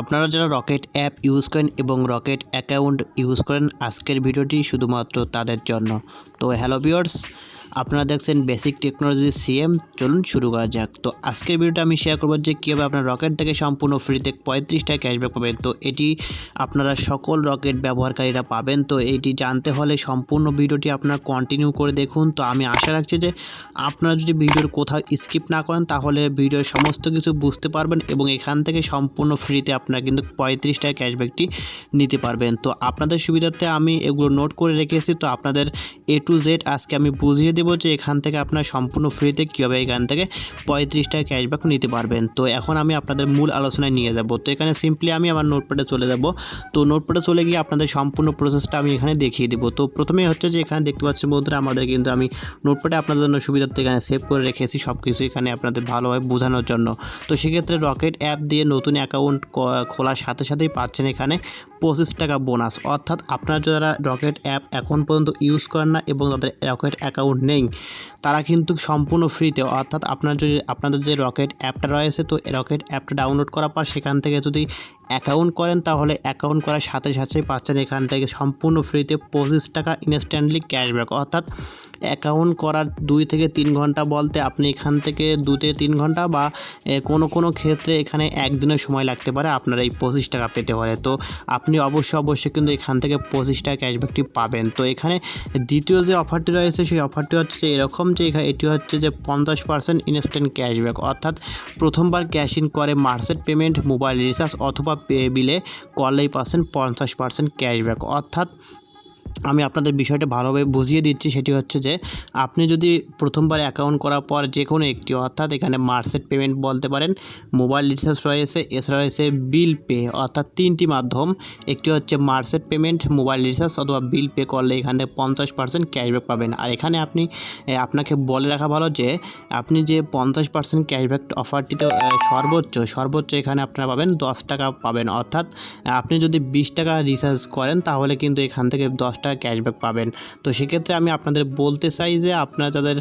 আপনারা যারা rocket app use করেন এবং রকেট অ্যাকাউন্ট ইউজ করেন, আজকের ভিডিওটি শুধুমাত্র তাদের জন্য। তো হ্যালো ভিউয়ার্স আপনারা দেখছেন বেসিক টেকনোলজি সিএম চলুন শুরু করা যাক। তো আজকের ভিডিওটা আমি শেয়ার করব যে কীভাবে আপনার রকেট থেকে সম্পূর্ণ ফ্রিতে পঁয়ত্রিশ টাকা ক্যাশব্যাক পাবেন। তো এটি আপনারা সকল রকেট ব্যবহারকারীরা পাবেন। তো এটি জানতে হলে সম্পূর্ণ ভিডিওটি আপনারা কন্টিনিউ করে দেখুন। তো আমি আশা রাখছি যে আপনারা যদি ভিডিওর কোথাও স্কিপ না করেন, তাহলে ভিডিওর সমস্ত কিছু বুঝতে পারবেন এবং এখান থেকে সম্পূর্ণ ফ্রিতে আপনারা কিন্তু পঁয়ত্রিশ টাকা ক্যাশব্যাকটি নিতে পারবেন। তো আপনাদের সুবিধার্থে আমি এগুলো নোট করে রেখেছি। তো আপনাদের এ টু জেড আজকে আমি বুঝিয়ে যে এখান থেকে আপনার সম্পূর্ণ ফ্রিতে কীভাবে এখান থেকে পঁয়ত্রিশ টাকা ক্যাশব্যাক নিতে পারবেন। তো এখন আমি আপনাদের মূল আলোচনায় নিয়ে যাব। তো এখানে সিম্পলি আমি আমার নোটপ্যাডে চলে যাব। তো নোটপ্যাডে চলে গিয়ে আপনাদের সম্পূর্ণ প্রসেসটা আমি এখানে দেখিয়ে দেবো। তো প্রথমে হচ্ছে যে এখানে দেখতে পাচ্ছেন বন্ধুরা, আমাদের কিন্তু আমি নোটপ্যাডে আপনাদের জন্য সুবিধার্থে এখানে সেভ করে রেখেছি সব কিছু এখানে আপনাদের ভালোভাবে বোঝানোর জন্য। তো সেক্ষেত্রে রকেট অ্যাপ দিয়ে নতুন অ্যাকাউন্ট খোলার সাথে সাথেই পাচ্ছেন এখানে। পঁচিশ টাকা বোনাস। অর্থাৎ আপনারা যারা রকেট অ্যাপ এখন পর্যন্ত ইউজ করেন না এবং তাদের রকেট অ্যাকাউন্ট নেই, তারা কিন্তু সম্পূর্ণ ফ্রিতে অর্থাৎ আপনার যদি, আপনাদের যে রকেট অ্যাপটা রয়েছে, তো রকেট অ্যাপটা ডাউনলোড করার পর সেখান থেকে যদি অ্যাকাউন্ট করেন, তাহলে অ্যাকাউন্ট করার সাথে সাথে পাচ্ছেন এখান থেকে সম্পূর্ণ ফ্রিতে পঁচিশ টাকা ইনস্ট্যান্টলি ক্যাশব্যাক অর্থাৎ অ্যাকাউন্ট করার দুই থেকে তিন ঘণ্টা বলতে আপনি এখান থেকে দু থেকে তিন ঘণ্টা বা কোনো কোনো ক্ষেত্রে এখানে একদিনের সময় লাগতে পারে আপনার এই পঁচিশ টাকা পেতে পারে তো আপনি অবশ্যই অবশ্যই কিন্তু এখান থেকে পঁচিশ টাকা ক্যাশব্যাকটি পাবেন। তো এখানে দ্বিতীয় যে অফারটি রয়েছে, সেই অফারটি হচ্ছে যে এরকম যে এটি হচ্ছে যে পঞ্চাশ পার্সেন্ট ইনস্ট্যান্ট ক্যাশব্যাক অর্থাৎ প্রথমবার ক্যাশ ইন করে মার্সেট পেমেন্ট মোবাইল রিচার্জ অথবা পে বিলে করলেই পাচ্ছেন পঞ্চাশ পার্সেন্ট ক্যাশব্যাক অর্থাৎ আমি আপনাদের বিষয়টা ভালোভাবে বুঝিয়ে দিচ্ছি, সেটি হচ্ছে যে আপনি যদি প্রথমবার অ্যাকাউন্ট করার পর যে কোনো একটি, অর্থাৎ এখানে মার্সেট পেমেন্ট বলতে পারেন মোবাইল রিচার্জ রয়েছে, এছাড়া রয়েছে বিল পে অর্থাৎ তিনটি মাধ্যম। একটি হচ্ছে মার্সেট পেমেন্ট মোবাইল রিচার্জ অথবা বিল পে করলে এখানে পঞ্চাশ পার্সেন্ট ক্যাশব্যাক পাবেন। আর এখানে আপনি আপনাকে বলে রাখা ভালো যে আপনি যে পঞ্চাশ পার্সেন্ট ক্যাশব্যাক অফারটিতে সর্বোচ্চ সর্বোচ্চ এখানে আপনারা পাবেন দশ টাকা পাবেন। অর্থাৎ আপনি যদি বিশ টাকা রিচার্জ করেন, তাহলে কিন্তু এখান থেকে দশ টাকা ক্যাশব্যাক পাবেন। তো সেক্ষেত্রে আমি আপনাদের বলতে চাই যে আপনারা যাদের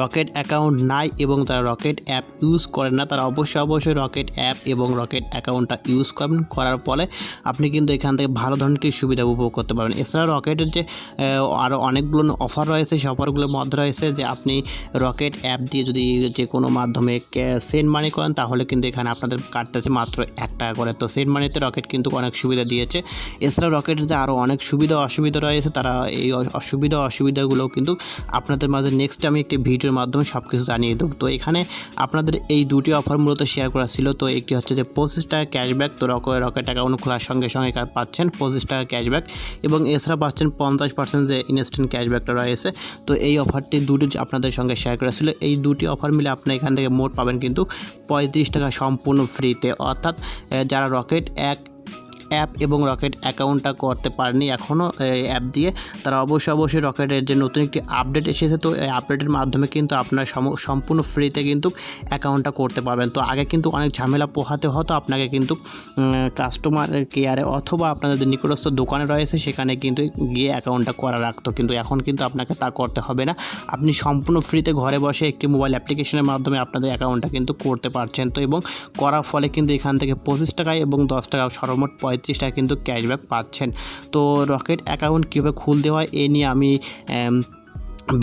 রকেট অ্যাকাউন্ট নাই এবং তারা রকেট অ্যাপ ইউজ করেন না, তারা অবশ্যই অবশ্যই রকেট অ্যাপ এবং রকেট অ্যাকাউন্টটা ইউজ করবেন। করার ফলে আপনি কিন্তু এখান থেকে ভালো ধরনের একটি সুবিধা উপভোগ করতে পারবেন। এছাড়া রকেটের যে আরও অনেকগুলো অফার রয়েছে, সেই অফারগুলোর মধ্যে রয়েছে যে, আপনি রকেট অ্যাপ দিয়ে যদি যে কোনো মাধ্যমে সেন্ড মানি করেন, তাহলে কিন্তু এখানে আপনাদের কাটতেছে মাত্র এক টাকা করে। তো সেন্ড মানিতে রকেট কিন্তু অনেক সুবিধা দিয়েছে। এছাড়া রকেটের যে আরও অনেক সুবিধা অসুবিধা রয়েছে, তারা এই অসুবিধা অসুবিধাগুলো কিন্তু আপনাদের মাঝে নেক্সট আমি একটি ভিডিওর মাধ্যমে সব কিছু জানিয়ে দেবো। তো এখানে আপনাদের এই দুটি অফার মূলত শেয়ার করা ছিল। তো একটি হচ্ছে যে পঁচিশ টাকা ক্যাশব্যাক তো রকেট রকেট অ্যাকাউন্ট খোলার সঙ্গে সঙ্গে পাচ্ছেন পঁচিশ টাকা ক্যাশব্যাক এবং এছাড়া পাচ্ছেন পঞ্চাশ পার্সেন্ট যে ইনস্ট্যান্ট ক্যাশব্যাকটা রয়েছে। তো এই অফারটি দুটি আপনাদের সঙ্গে শেয়ার করা ছিল, এই দুটি অফার মিলে আপনি এখান থেকে মোট পাবেন কিন্তু পঁয়ত্রিশ টাকা সম্পূর্ণ ফ্রিতে অর্থাৎ যারা রকেট এক অ্যাপ এবং রকেট অ্যাকাউন্টটা করতে পারেনি এখনও অ্যাপ দিয়ে। তারা অবশ্যই অবশ্যই রকেটের যে নতুন একটি আপডেট এসেছে, তো এই আপডেটের মাধ্যমে কিন্তু আপনার সম্পূর্ণ ফ্রিতে কিন্তু অ্যাকাউন্টটা করতে পারবেন। তো আগে কিন্তু অনেক ঝামেলা পোহাতে হতো, আপনাকে কিন্তু কাস্টমার কেয়ারে অথবা আপনাদের নিকটস্থ দোকানে রয়েছে, সেখানে কিন্তু গিয়ে অ্যাকাউন্টটা করা রাখতো। কিন্তু এখন কিন্তু আপনাকে তা করতে হবে না। আপনি সম্পূর্ণ ফ্রিতে ঘরে বসে একটি মোবাইল অ্যাপ্লিকেশনের মাধ্যমে আপনাদের অ্যাকাউন্টটা কিন্তু করতে পারছেন। তো এবং করার ফলে কিন্তু এখান থেকে পঁচিশ টাকায় এবং দশ টাকা সর্বমোট পঁয়ত্রিশ টাকা কিন্তু ক্যাশব্যাক পাচ্ছেন। তো রকেট অ্যাকাউন্ট কীভাবে খুলতে হয় এ নিয়ে আমি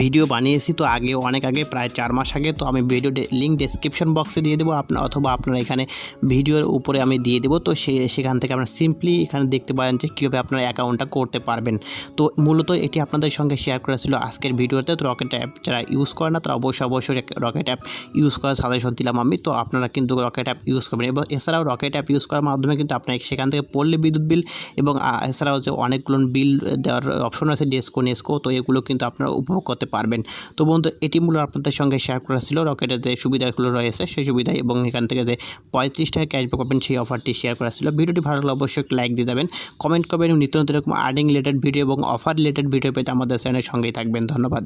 ভিডিও বানিয়েছি তো আগে, অনেক আগে, প্রায় চার মাস আগে। তো আমি ভিডিও লিঙ্ক ডেসক্রিপশন বক্সে দিয়ে দেবো। আপনার অথবা আপনারা এখানে ভিডিওর উপরে আমি দিয়ে দেবো। তো সে সেখান থেকে আপনারা সিম্পলি এখানে দেখতে পারেন যে কীভাবে আপনার অ্যাকাউন্টটা করতে পারবেন। তো মূলত এটি আপনাদের সঙ্গে শেয়ার করা ছিল আজকের ভিডিওতে। তো রকেট অ্যাপ যারা ইউজ করে না, তারা অবশ্যই অবশ্যই রকেট অ্যাপ ইউজ করার সাজেশন দিলাম আমি। তো আপনারা কিন্তু রকেট অ্যাপ ইউজ করবেন। এবং এছাড়াও রকেট অ্যাপ ইউজ করার মাধ্যমে কিন্তু আপনার সেখান থেকে পড়লে বিদ্যুৎ বিল এবং এছাড়াও যে অনেকগুলো বিল দেওয়ার অপশন আছে ডেস্কো নেস্কো তো এগুলো কিন্তু আপনারা উপভোগ করতে পারবেন। তো বন্ধু, এটি মূল আপনাদের সঙ্গে শেয়ার করা ছিল। রকেটের যে সুবিধাগুলো রয়েছে, সেই সুবিধা এবং এখান থেকে যে পঁয়ত্রিশ টাকা ক্যাশব্যাক পাবেন, সেই অফারটি শেয়ার করা ছিল। ভিডিওটি ভালো লাগলে অবশ্যই লাইক দিয়ে যাবেন কমেন্ট করবেন নিত্য নতুন এরকম আর্নিং রিলেটেড ভিডিও এবং অফার রিলেটেড ভিডিও পেতে আমাদের চ্যানেলের সঙ্গেই থাকবেন। ধন্যবাদ।